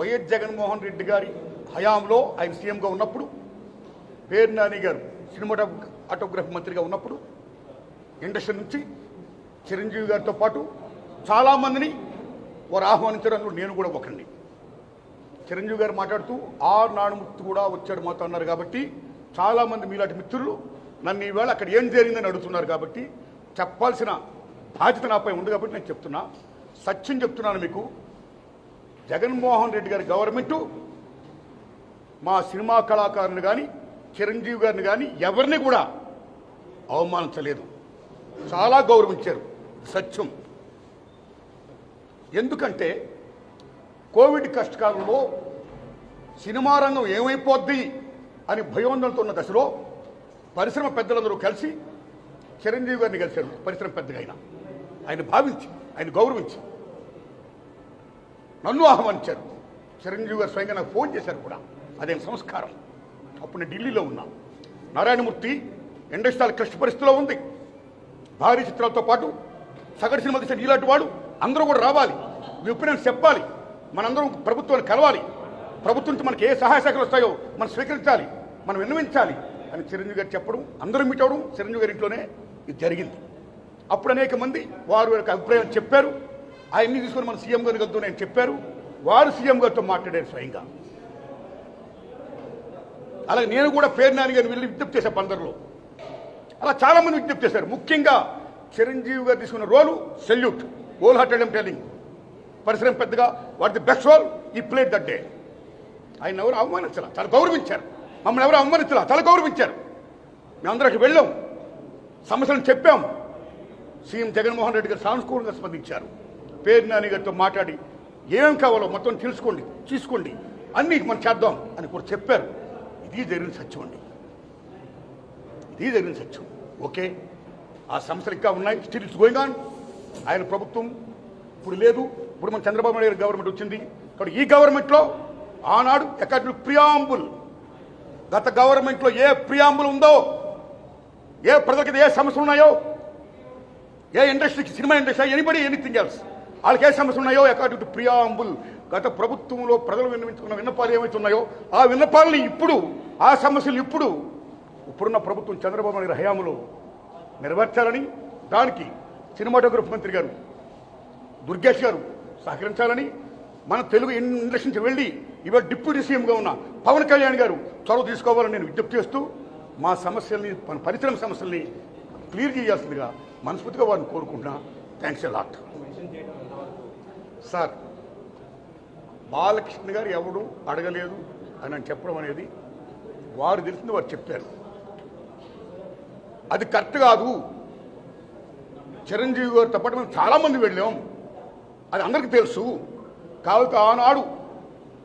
YS Jaganmohan Reddy గారి హయాంలో ఆయన సీఎంగా ఉన్నప్పుడు పేరు నాని గారు సినిమాటో ఆటోగ్రఫీ మంత్రిగా ఉన్నప్పుడు ఇండస్ట్రీ నుంచి చిరంజీవి గారితో పాటు చాలామందిని వారు ఆహ్వానించారు అందులో నేను కూడా ఒకరిని. చిరంజీవి గారు మాట్లాడుతూ ఆ నానుముత్తు కూడా వచ్చాడు మాతో అన్నారు కాబట్టి చాలామంది మీలాంటి మిత్రులు నన్ను ఈవేళ అక్కడ ఏం జరిగిందని అడుగుతున్నారు కాబట్టి చెప్పాల్సిన బాధ్యత నాపై ఉంది కాబట్టి నేను చెప్తున్నా. సత్యం చెప్తున్నాను మీకు. జగన్మోహన్ రెడ్డి గారి గవర్నమెంటు మా సినిమా కళాకారుని కానీ చిరంజీవి గారిని కానీ ఎవరిని కూడా అవమానించలేదు. చాలా గౌరవించారు. సత్యం. ఎందుకంటే కోవిడ్ కష్టకాలంలో సినిమా రంగం ఏమైపోద్ది అని భయోందనతో ఉన్న దశలో పరిశ్రమ పెద్దలందరూ కలిసి చిరంజీవి గారిని కలిశారు. పరిశ్రమ పెద్దగా ఆయన ఆయన భావించి ఆయన గౌరవించి. నన్ను ఆహ్వానించారు. చిరంజీవి గారు స్వయంగా నాకు ఫోన్ చేశారు కూడా. అదే సంస్కారం. అప్పుడు నేను ఢిల్లీలో ఉన్నాను నారాయణమూర్తి ఇండస్ట్రియల్ క్లిష్ట పరిస్థితిలో ఉంది. భారీ చిత్రాలతో పాటు సగటు సినిమా తీసిన ఇలాంటి వాడు అందరూ కూడా రావాలి. విపరీతం చెప్పాలి. మనందరం ప్రభుత్వాన్ని కలవాలి. ప్రభుత్వం నుంచి మనకి ఏ సహాయ శాఖలు వస్తాయో మనం స్వీకరించాలి. మనం విన్నవించాలి అని చిరంజీవి గారు చెప్పడం అందరూ మీట్ అవడం చిరంజీవి గారి ఇంట్లోనే ఇది జరిగింది. అప్పుడు అనేక మంది వారు యొక్క అభిప్రాయం చెప్పారు. ఆయన్ని తీసుకొని మన సీఎం గారికి గద్దు నేను చెప్పారు. వారు సీఎం గారితో మాట్లాడారు స్వయంగా. అలాగే నేను కూడా పేరు నాని గారిని వెళ్ళి విజ్ఞప్తి చేశాను పందరిలో. అలా చాలా మంది విజ్ఞప్తి చేశారు. ముఖ్యంగా చిరంజీవి గారు తీసుకున్న role salute. Whole hearted am telling పరిశ్రమ పెద్దగా వాట్ ది బెస్ట్ రోల్? ఈ ప్లేట్ దట్ డే. ఆయన ఎవరు అవమానించాల? చాలా గౌరవించారు. మమ్మల్ని ఎవరు అవమానించాల? చాలా గౌరవించారు. మేమందరికి వెళ్ళాం. సమస్యలను చెప్పాం. సీఎం జగన్మోహన్ రెడ్డి గారు సానుకూలంగా స్పందించారు. పేరు నాని గారితో మాట్లాడి ఏం కావాలో మొత్తం తెలుసుకోండి తీసుకోండి అన్నీ మనం చేద్దాం అని కూడా చెప్పారు. ఇది జరిగిన సత్యం అండి. ఇది జరిగిన సత్యం. ఓకే? ఆ సమస్యలు ఇంకా ఉన్నాయి. స్టిల్ ఇట్స్ గోయింగ్ ఆన్ ఆయన ప్రభుత్వం ఇప్పుడు లేదు. ఇప్పుడు మన చంద్రబాబు నాయుడు గవర్నమెంట్ వచ్చింది. కాబట్టి ఈ గవర్నమెంట్లో ఆనాడు ఎక్కడ ప్రియాంబుల్ గత గవర్నమెంట్లో ఏ ప్రియాంబుల్ ఉందో ఏ ప్రజలకి ఏ సమస్యలు ఉన్నాయో ఏ ఇండస్ట్రీకి cinema industry anybody anything else వాళ్ళకి ఏ సమస్యలు ఉన్నాయో అకార్డింగ్ టు ప్రియాంబుల్ గత ప్రభుత్వంలో ప్రజలు విన్నవించుకున్న విన్నపాలు ఏమైతే ఉన్నాయో ఆ విన్నపాలని ఇప్పుడు ఆ సమస్యలు ఇప్పుడు ఇప్పుడున్న ప్రభుత్వం చంద్రబాబు నాయుడు హయాంలో నెరవేర్చాలని దానికి సినిమాటోగ్రఫీ మంత్రి గారు దుర్గేష్ గారు సహకరించాలని మన తెలుగు ఇండస్ట్రీ వెళ్ళి ఇవాళ డిప్యూటీ సీఎంగా ఉన్న పవన్ కళ్యాణ్ గారు చొరవ తీసుకోవాలని నేను విజ్ఞప్తి చేస్తూ మా సమస్యల్ని మన పరిశ్రమ సమస్యల్ని క్లియర్ చేయాల్సిందిగా మనస్ఫూర్తిగా వారిని కోరుకుంటున్నా. Thanks a lot sir Balakrishna గారు ఎవడు అడగలేదు అని అని చెప్పడం అనేది వారు తెలిసింది వారు చెప్పారు. అది కరెక్ట్ కాదు. చిరంజీవి గారితో పాటు మేము చాలామంది వెళ్ళాం. అది అందరికీ తెలుసు. కాబట్టి ఆనాడు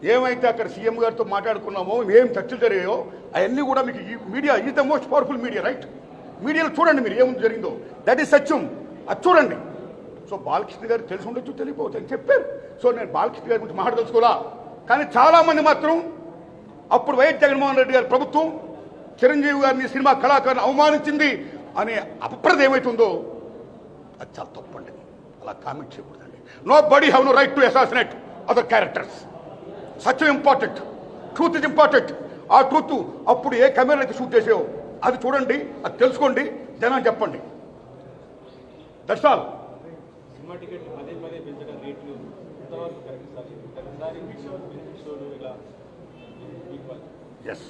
ఏమైతే అక్కడ సీఎం గారితో మాట్లాడుకున్నామో ఏం చర్చలు జరిగాయో అవన్నీ కూడా మీకు ఈ media is the most powerful media right? మీడియాలో చూడండి మీరు ఏం జరిగిందో. దట్ ఈస్ సత్యం. అది చూడండి. సో బాలకృష్ణ గారు తెలిసి ఉండొచ్చు తెలియపోవచ్చు చెప్పారు. సో నేను బాలకృష్ణ గారి గురించి మాట్లాడదలుచుకోవాలా కానీ చాలామంది మాత్రం అప్పుడు వైఎస్ జగన్మోహన్ రెడ్డి గారి ప్రభుత్వం చిరంజీవి గారిని సినిమా కళాకారుని అవమానించింది అనే అప్రద ఏమైతుందో అది చాలా తప్పండి. అలా కామెంట్ చేయకూడదండి. Nobody have no right to assassinate other characters Satyam important truth is important ఆ ట్రూత్ అప్పుడు ఏ కెమెరా అయితే షూట్ చేసావో అది చూడండి అది తెలుసుకోండి జనం చెప్పండి. దట్స్ ఆల్ సినిమా టికెట్ పదే పదే పెంచడం రేట్లు ఎంతవరకు కరెక్ట్ సార్? ప్రతిసారి షోలు ఇలా ఈక్వల్ ఎస్